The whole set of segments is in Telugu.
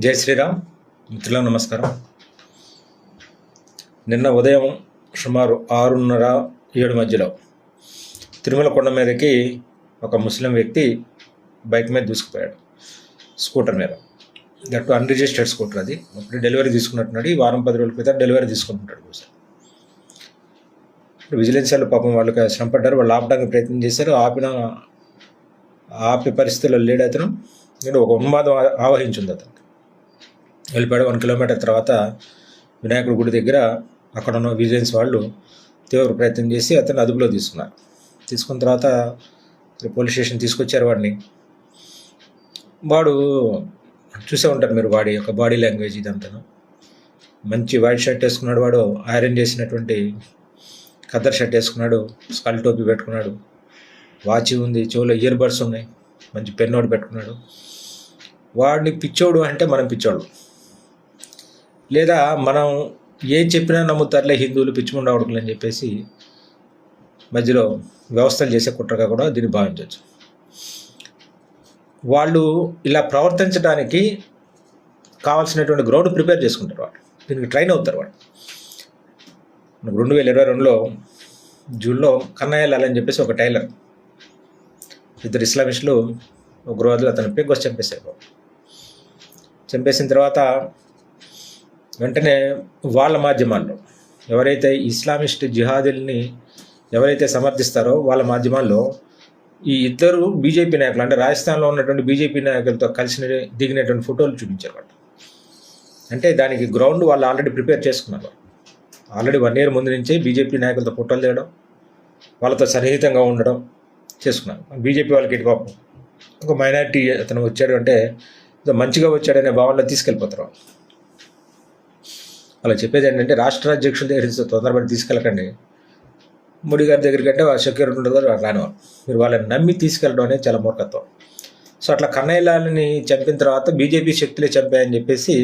జై శ్రీరామ్. మిత్రులకు నమస్కారం. నిన్న ఉదయం సుమారు ఆరున్నర ఏడు మధ్యలో తిరుమల కొండ మీదకి ఒక ముస్లిం వ్యక్తి బైక్ మీద దూసుకుపోయాడు. స్కూటర్ మీద. దట్ అన్రిజిస్టర్డ్ స్కూటర్ అది. అప్పుడు డెలివరీ తీసుకున్నట్టున్నాడు. ఈ వారం పది రోజుల క్రితం డెలివరీ తీసుకుంటున్నాడు బహుశా. విజిలెన్స్ వాళ్ళు పాపం వాళ్ళకి శ్రమ పడ్డారు వాళ్ళు ఆపడానికి ప్రయత్నం చేశారు. ఆపిన ఆపే పరిస్థితుల్లో లేడు అతను నేను ఒక ఉన్మాదం ఆవహించింది అతను వెళ్ళిపోయాడు. వన్ కిలోమీటర్ తర్వాత వినాయకుడి గుడి దగ్గర అక్కడ ఉన్న విజిలెన్స్ వాళ్ళు తీవ్ర ప్రయత్నం చేసి అతన్ని అదుపులో తీసుకున్నారు. తీసుకున్న తర్వాత పోలీస్ స్టేషన్ తీసుకొచ్చారు వాడిని. వాడు చూసే ఉంటారు మీరు వాడి యొక్క బాడీ లాంగ్వేజ్ ఇదంతా మంచి వైట్ షర్ట్ వేసుకున్నాడు వాడు ఐరన్ చేసినటువంటి ఖద్దర్ షర్ట్ వేసుకున్నాడు స్కల్ టోపీ పెట్టుకున్నాడు వాచ్ ఉంది చెవులో ఇయర్ బడ్స్ ఉన్నాయి మంచి పెన్నోడు పెట్టుకున్నాడు. వాడిని పిచ్చోడు అంటే మనం పిచ్చోడు లేదా మనం ఏం చెప్పినా నమ్ముతారులే హిందువులు పిచ్చిముండ అని చెప్పేసి మధ్యలో వ్యవస్థలు చేసే కుట్రగా కూడా దీన్ని భావించవచ్చు. వాళ్ళు ఇలా ప్రవర్తించడానికి కావాల్సినటువంటి గ్రౌండ్ ప్రిపేర్ చేసుకుంటారు వాళ్ళు. దీనికి ట్రైన్ అవుతారు వాళ్ళు. రెండు వేల ఇరవై రెండులో జూన్లో కన్నయ్య లాల్ అని చెప్పేసి ఒక టైలర్ ఇద్దరు ఇస్లామిస్టులు ఒక అతను పెగ్గొచ్చి చంపేశారు చంపేసిన తర్వాత వెంటనే వాళ్ళ మాధ్యమాల్లో ఎవరైతే ఇస్లామిస్ట్ జిహాదీల్ని ఎవరైతే సమర్థిస్తారో వాళ్ళ మాధ్యమాల్లో ఈ ఇద్దరు బీజేపీ నాయకులు అంటే రాజస్థాన్లో ఉన్నటువంటి బీజేపీ నాయకులతో కలిసిన దిగినటువంటి ఫోటోలు చూపించారు వాళ్ళు అంటే దానికి గ్రౌండ్ వాళ్ళు ఆల్రెడీ ప్రిపేర్ చేసుకున్నారు. ఆల్రెడీ వన్ ఇయర్ ముందు నుంచే బీజేపీ నాయకులతో ఫోటోలు తీయడం వాళ్ళతో సన్నిహితంగా ఉండడం చేసుకున్నారు. బీజేపీ వాళ్ళకి ఇటు పాపం ఒక మైనారిటీ అతను వచ్చాడు అంటే మంచిగా వచ్చాడనే భావనలో తీసుకెళ్ళిపోతారు వాళ్ళు. అలా చెప్పేది ఏంటంటే రాష్ట్ర అధ్యక్షుల దగ్గర తొందరపడి తీసుకెళ్ళకండి. మోడీ గారి దగ్గరికి అంటే వాళ్ళ సెక్యూరిటీ ఉండదు రానివారు మీరు వాళ్ళని నమ్మి తీసుకెళ్ళడం అనేది చాలా మూర్ఖత్వం. సో అట్లా కన్నయ్యలాలని చంపిన తర్వాత బీజేపీ శక్తులే చంపాయని చెప్పేసి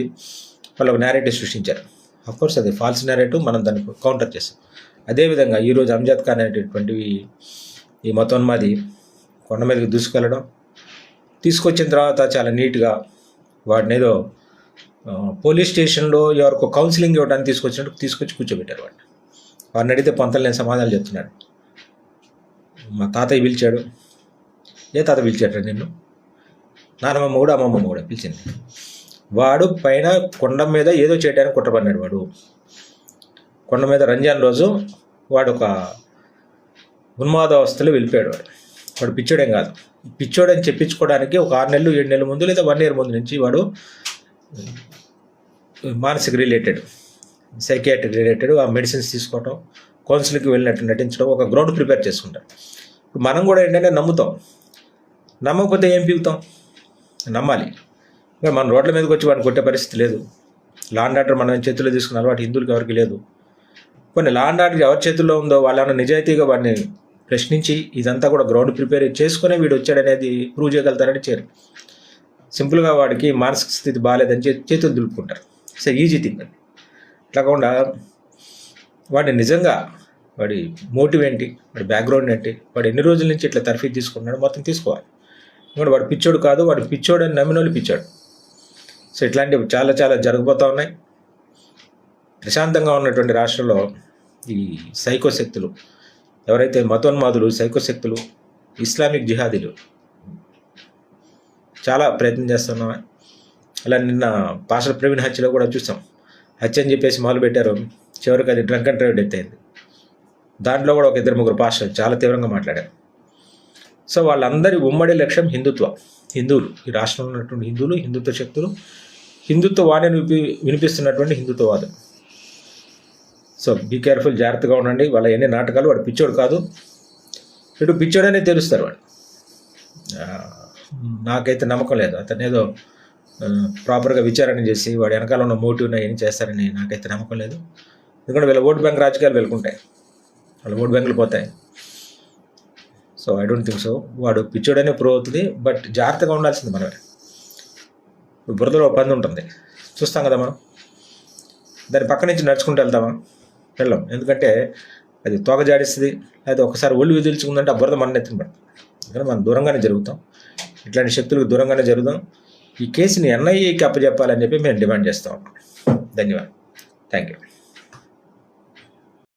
వాళ్ళు ఒక నేరేటివ్ సృష్టించారు. అఫ్కోర్స్ అది ఫాల్స్ నేరేటివ్ మనం దాన్ని కౌంటర్ చేస్తాం. అదేవిధంగా ఈరోజు అంజాద్ ఖాన్ అనేటటువంటివి ఈ మతోన్మాది కొండ మీదకి దూసుకెళ్ళడం తీసుకొచ్చిన తర్వాత చాలా నీట్గా వాడిని పోలీస్ స్టేషన్లో ఎవరికో కౌన్సిలింగ్ ఇవ్వడానికి తీసుకొచ్చినట్టు తీసుకొచ్చి కూర్చోబెట్టారు వాడిని. వాడిని అడిగితే పంతలు నేను సమాధానం చెప్తున్నాడు మా తాతయ్య పిలిచాడు. ఏ తాత పిలిచాడు నిన్ను? నానమ్మ కూడా అమ్మమ్మ కూడా పిలిచింది. వాడు పైన కొండ మీద ఏదో చేయడానికి కుట్రపడినాడు వాడు. కొండ మీద రంజాన్ రోజు వాడు ఒక ఉన్మాదావస్థలో వెళ్ళిపోయాడు వాడు. వాడు పిచ్చోడేం కాదు. పిచ్చోడని చెప్పించుకోవడానికి ఒక ఆరు నెలలు ఏడు నెలల ముందు లేదా వన్ ఇయర్ ముందు నుంచి వాడు మానసిక రిలేటెడ్ సైకియాట్రిక్ రిలేటెడ్ ఆ మెడిసిన్స్ తీసుకోవటం కౌన్సిలింగ్కి వెళ్ళినట్టు నటించడం ఒక గ్రౌండ్ ప్రిపేర్ చేసుకుంటారు. ఇప్పుడు మనం కూడా ఏంటంటే నమ్ముతాం. నమ్మకపోతే ఏం పీగుతాం నమ్మాలి. మన రోడ్ల మీదకి వచ్చి వాడిని కొట్టే పరిస్థితి లేదు. లాండ్ ఆర్డర్ మనం చేతుల్లో తీసుకున్న అలవాటు హిందువులకి ఎవరికి లేదు. కొన్ని లాండ్ ఆర్డర్ ఎవరి చేతుల్లో ఉందో వాళ్ళని నిజాయితీగా వాడిని ప్రశ్నించి ఇదంతా కూడా గ్రౌండ్ ప్రిపేర్ చేసుకునే వీడు వచ్చాడనేది ప్రూవ్ చేయగలుగుతారని చేరు. సింపుల్గా వాడికి మానసిక స్థితి బాగాలేదని చేతులు దులుపుకుంటారు. ఇట్స్ ఈజీ థింగ్ అది అట్లా కాకుండా వాడిని నిజంగా వాడి మోటివ్ ఏంటి వాడి బ్యాక్గ్రౌండ్ ఏంటి వాడు ఎన్ని రోజుల నుంచి ఇట్లా తర్ఫీ తీసుకున్నాడు మొత్తం తీసుకోవాలి. ఎందుకంటే వాడు పిచ్చోడు కాదు వాడు పిచ్చోడు అని నమ్మినోళ్ళు పిచ్చాడు. సో ఇట్లాంటివి చాలా చాలా జరగబోతూ ఉన్నాయి. ప్రశాంతంగా ఉన్నటువంటి రాష్ట్రంలో ఈ సైకో శక్తులు ఎవరైతే మతోన్మాదులు సైకో శక్తులు ఇస్లామిక్ జిహాదీలు చాలా ప్రయత్నం చేస్తున్నాయి. అలా నిన్న పాషల ప్రవీణ్ హత్యలో కూడా చూసాం. హత్య అని చెప్పేసి మొదలు పెట్టారు. చివరికి అది డ్రంక్ అండ్ డ్రైవ్ డెత్ అయింది. దాంట్లో కూడా ఒక ఇద్దరు ముగ్గురు పాస్టర్ చాలా తీవ్రంగా మాట్లాడారు. సో వాళ్ళందరి ఉమ్మడి లక్ష్యం హిందుత్వ. హిందువులు. ఈ రాష్ట్రంలో ఉన్నటువంటి హిందువులు హిందుత్వ శక్తులు హిందుత్వ వాణిని విపి వినిపిస్తున్నటువంటి హిందుత్వవాదం సో బీ కేర్ఫుల్ జాగ్రత్తగా ఉండండి. వాళ్ళ ఎన్ని నాటకాలు వాడు పిచ్చోడు కాదు. ఇటు పిచ్చోడనే తెలుస్తారు వాడు. నాకైతే నమ్మకం లేదు. అతను ఏదో ప్రాపర్గా విచారణ చేసి వాడి వెనకాల ఉన్న మోటివ్ ఏం చేస్తారని నాకైతే నమ్మకం లేదు. ఎందుకంటే వీళ్ళ ఓట్ బ్యాంక్ రాజకీయాలు వెళ్ళుకుంటాయి. వాళ్ళ ఓట్ బ్యాంకులు పోతాయి. So I don't think so వాడు పిచ్చోడనే ప్రూవ్ అవుతుంది బట్ జాగ్రత్తగా ఉండాల్సింది మనమే. బురదలో ఒక పంది ఉంటుంది. చూస్తాం కదా మనం. దాని పక్క నుంచి నడుచుకుంటూ వెళ్తామా వెళ్ళాం. ఎందుకంటే అది తోక జాడిస్తుంది లేదా ఒకసారి ఒళ్ళు విదిల్చుకుందంటే ఆ బురద మన ఎత్తున పడుతుంది. ఎందుకంటే మనం దూరంగానే జరుగుతాం. ఇట్లాంటి శక్తులకు దూరంగానే జరుగుతాం ఈ కేసుని ఎన్ఐఏకి అప్పచెప్పాలని చెప్పి మేము డిమాండ్ చేస్తాం ధన్యవాదం ధన్యవాదాలు. Thank you